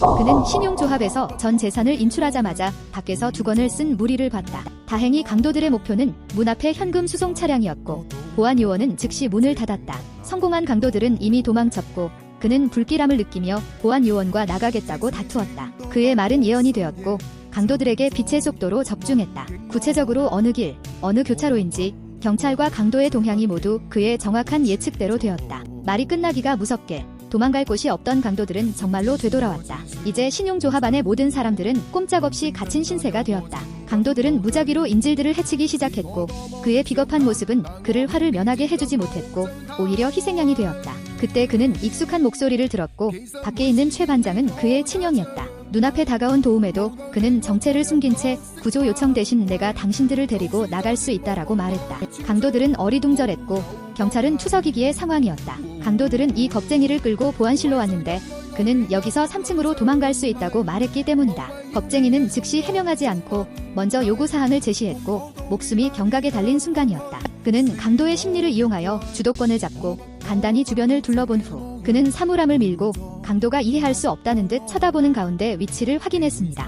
그는 신용조합에서 전 재산을 인출하자마자 밖에서 두건을 쓴 무리를 봤다. 다행히 강도들의 목표는 문 앞의 현금 수송 차량이었고 보안 요원은 즉시 문을 닫았다. 성공한 강도들은 이미 도망쳤고 그는 불길함을 느끼며 보안 요원과 나가겠다고 다투었다. 그의 말은 예언이 되었고 강도들에게 빛의 속도로 적중했다. 구체적으로 어느 길, 어느 교차로인지 경찰과 강도의 동향이 모두 그의 정확한 예측대로 되었다. 말이 끝나기가 무섭게 도망갈 곳이 없던 강도들은 정말로 되돌아왔다. 이제 신용조합 안의 모든 사람들은 꼼짝없이 갇힌 신세가 되었다. 강도들은 무작위로 인질들을 해치기 시작했고 그의 비겁한 모습은 그를 화를 면하게 해주지 못했고 오히려 희생양이 되었다. 그때 그는 익숙한 목소리를 들었고 밖에 있는 최 반장은 그의 친형이었다. 눈앞에 다가온 도움에도 그는 정체를 숨긴 채 구조 요청 대신 내가 당신들을 데리고 나갈 수 있다라고 말했다. 강도들은 어리둥절했고 경찰은 투석이기의 상황이었다. 강도들은 이 겁쟁이를 끌고 보안실로 왔는데 그는 여기서 3층으로 도망갈 수 있다고 말했기 때문이다. 겁쟁이는 즉시 해명하지 않고 먼저 요구 사항을 제시했고 목숨이 경각에 달린 순간이었다. 그는 강도의 심리를 이용하여 주도권을 잡고 간단히 주변을 둘러본 후 그는 사물함을 밀고 강도가 이해할 수 없다는 듯 쳐다보는 가운데 위치를 확인했습니다.